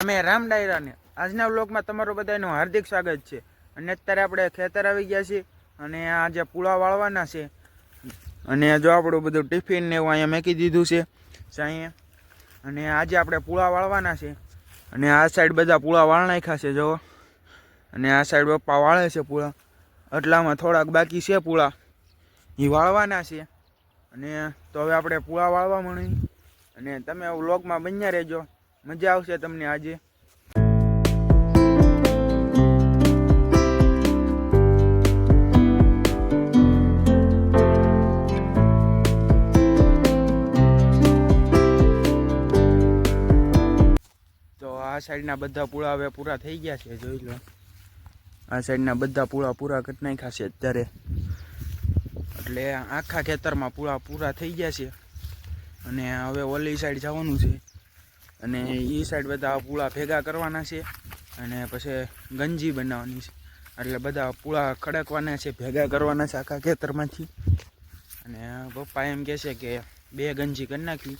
અમે રામ ડાયરાને આજના વ્લોગમાં તમારું બધાનું હાર્દિક સ્વાગત છે. અને અત્યારે આપણે ખેતર આવી ગયા છીએ અને આ જે પૂળા વાળવાના છે, અને જો આપણું બધું ટિફિન ને એવું અહીંયા મેકી દીધું છે અહીંયા અને આજે આપણે પૂળા વાળવાના છે. અને આ સાઈડ બધા પૂળા વાળ નાખ્યા છે, જુઓ. અને આ સાઈડ પપ્પા વાળે છે પૂળા. એટલામાં થોડાક બાકી છે પૂળા. એ વાળવાના છે. અને તો હવે આપણે પૂળા વાળવા મળી અને તમે વ્લોગમાં બન્યા રહેજો. મજા આવશે તમને આજે. આ સાઈડના બધા પૂળા હવે પૂરા થઈ ગયા છે, જોઈ લો. આ સાઈડના બધા પૂળા પૂરા કરી નાખ્યા છે અત્યારે. એટલે આખા ખેતરમાં પૂળા પૂરા થઈ ગયા છે. અને હવે ઓલી સાઈડ જવાનું છે. અને એ સાઈડ બધા પૂળા ભેગા કરવાના છે અને પછી ગંજી બનાવવાની છે. એટલે બધા પૂળા ખડકવાના છે, ભેગા કરવાના છે આખા ખેતરમાંથી. અને પપ્પા એમ કહે છે કે બે ગંજી કરી નાખવી,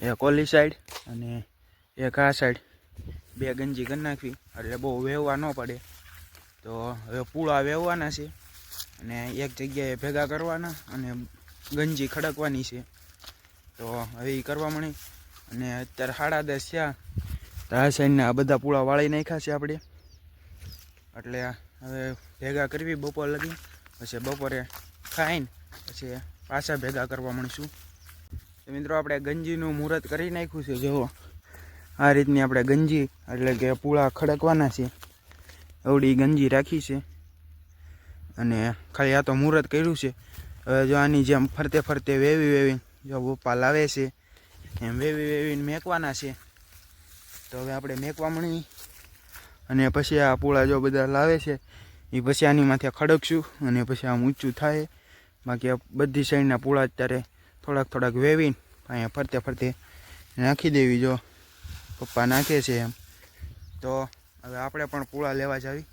એક ઓલી સાઈડ અને એક આ સાઈડ બે ગંજી કરી નાખવી, એટલે બહુ વહેવા ન પડે. તો હવે પૂળા વેવવાના છે અને એક જગ્યાએ ભેગા કરવાના અને ગંજી ખડકવાની છે. તો હવે એ કરવા મળી. અને અત્યારે સાડા દસ થયા. તો આ આ બધા પૂળા વાળી નાખ્યા છે આપણે. એટલે હવે ભેગા કરવી બપોર લગી. પછી બપોરે ખાઈને પછી પાછા ભેગા કરવા મળીશું. તો મિત્રો, આપણે ગંજીનું મુહૂર્ત કરી નાખ્યું છે. જો આ રીતની આપણે ગંજી એટલે કે પૂળા ખડકવાના છે. એવડી ગંજી રાખી છે. અને ખાલી આ તો મુહૂર્ત કર્યું છે. હવે જો આની જેમ ફરતે ફરતે વેવી વેવી જો બપા લાવે છે. એમ વેવી વેવીને મેકવાના છે. તો હવે આપણે મેકવા મળી. અને પછી આ પૂળા જો બધા લાવે છે એ પછી આની માથે ખડકશું અને પછી આમ ઊંચું થાય. બાકી આ બધી સાઈડના પૂળા અત્યારે થોડાક થોડાક વેવીને અહીંયા ફરતે ફરતે નાખી દેવી જો. પપ્પા નાખે છે એમ. તો હવે આપણે પણ પૂળા લેવા જાવી.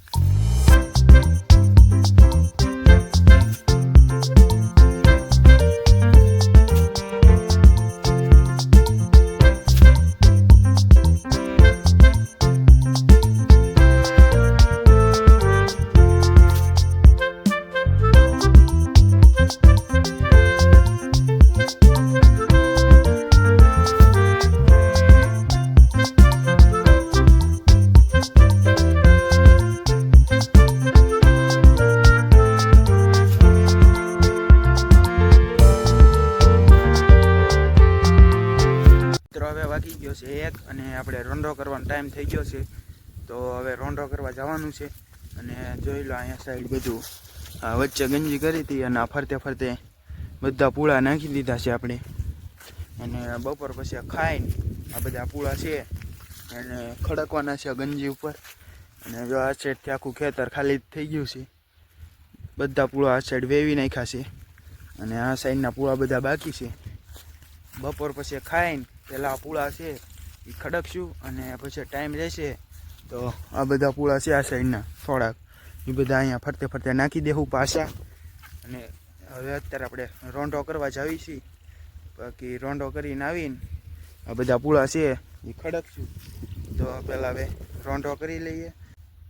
એક અને આપણે રોંઢો કરવાનો ટાઈમ થઈ ગયો છે. તો હવે રોંઢો કરવા જવાનું છે અને જોઈ લો અહીંયા સાઈડ બધું. વચ્ચે ગંજી કરી હતી અને ફરતે ફરતે બધા પૂળા નાખી દીધા છે આપણે. અને બપોર પછી ખાઈને આ બધા પૂળા છે અને ખડકવાના છે ગંજી ઉપર. અને જો આ સાઈડથી આખું ખેતર ખાલી થઈ ગયું છે. બધા પૂળા આ સાઈડ વેવી નાખ્યા છે. અને આ સાઈડના પૂળા બધા બાકી છે. બપોર પછી ખાઈને પેલા પૂળા છે એ ખડકશું અને પછી ટાઈમ રહેશે તો આ બધા પૂળા છે આ સાઈડના થોડાક. એ બધા અહીંયા ફરતે ફરતે નાખી દેવું પાછા. અને હવે અત્યારે આપણે રોંઢો કરવા જાવી છીએ. બાકી રોંઢો કરીને આવીને આ બધા પૂળા છે એ ખડકશું. તો પહેલાં હવે રોંઢો કરી લઈએ.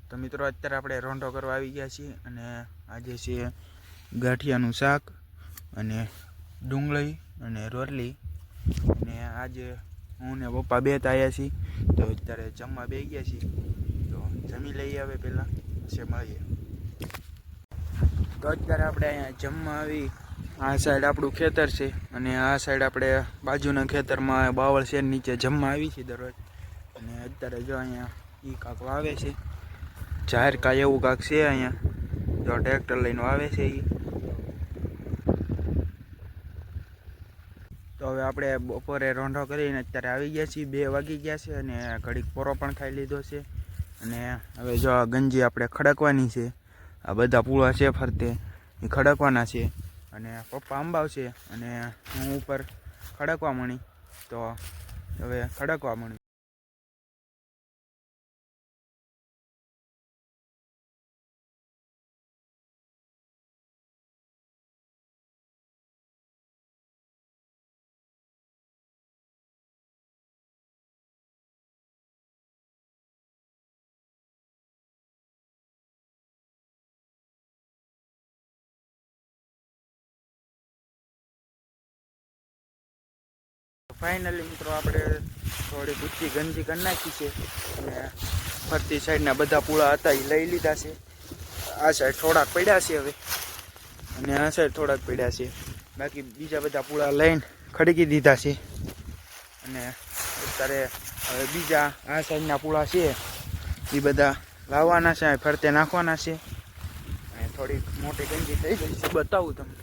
તો મિત્રો, અત્યારે આપણે રોંઢો કરવા આવી ગયા છીએ અને આજે છે ગાંઠિયાનું શાક અને ડુંગળી અને રોટલી. અને આજે હું ને પપ્પા બે આવ્યા છીએ. તો અત્યારે જમવા બે ગયા છીએ. તો જમી લઈએ હવે પહેલાં. પછી મળીએ. તો અત્યારે આપણે અહીંયા જમવા આવી. આ સાઈડ આપણું ખેતર છે. અને આ સાઈડ આપણે બાજુના ખેતરમાં બાવળ શેર નીચે જમવા આવી છીએ દરરોજ. અને અત્યારે જો અહીંયા એ કાંક વાવે છે. જાહેર કાંઈ એવું કાંક છે અહીંયા. જો ટ્રેક્ટર લઈને વાવે છે એ તો હવે આપણે બપોરે રોંઢો કરીને અત્યારે આવી ગયા છીએ, બે વાગી ગયા છે અને ઘડીક પોરો પણ ખાઈ લીધો છે. અને હવે જો ગંજી આપણે ખડકવાની છે, આ બધા પૂળા છે ફરતે, એ ખડકવાના છે. અને પપ્પા અંબાવશે અને હું ઉપર ખડકવા મળી તો હવે ખડકવા મળી ફાઇનલી મિત્રો, આપણે થોડી ઊંચી ગંજી કરી નાખી છે. અને ફરતી સાઈડના બધા પૂળા હતા એ લઈ લીધા છે. આ સાઈડ થોડાક પડ્યા છે હવે. અને આ સાઈડ થોડાક પડ્યા છે. બાકી બીજા બધા પૂળા લઈને ખડકી દીધા છે. અને અત્યારે હવે બીજા આ સાઈડના પૂળા છે. એ બધા લાવવાના છે, ફરતે નાખવાના છે. થોડીક મોટી ગંજી થઈ ગઈ છે. બતાવું તમને.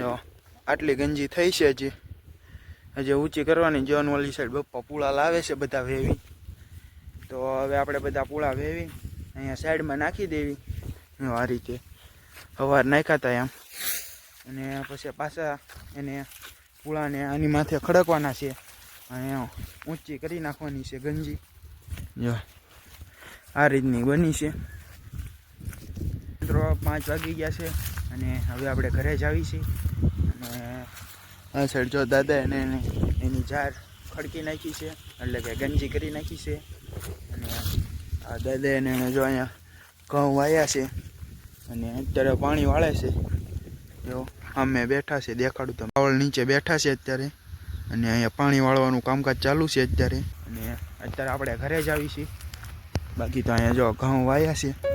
જો, આટલી ગંજી થઈ છે હજી. હજી ઊંચી કરવાની જોન વાલી સાઈડ બપ્પા પૂળા લાવે છે બધા વેવી. તો હવે આપણે બધા પૂળા વેવી, અહીંયા સાઈડમાં નાખી દેવી. આ રીતે સવાર નાખ્યા હતા એમ. અને પછી પાછા એને પૂળાને આની માથે ખડકવાના છે. અને ઊંચી કરી નાખવાની છે ગંજી. જો આ રીતની બની છે. મિત્રો, પાંચ વાગી ગયા છે, અને હવે આપણે ઘરે જ આવી છીએ અને આ સાઈડ જો દાદા એને એને- ઝાર ખડકી નાખી છે, એટલે કે ગંજી કરી નાખી છે. અને આ દાદા એને જો અહીંયા ઘઉં વાયા છે અને અત્યારે પાણી વાળે છે. જો અમે બેઠા છે, દેખાડું તો પાવળ નીચે બેઠા છે અત્યારે અને અહીંયા પાણી વાળવાનું કામકાજ ચાલુ છે અત્યારે. અને અત્યારે આપણે ઘરે જ આવી છીએ બાકી તો અહીંયા જો ઘઉં વાયા છે.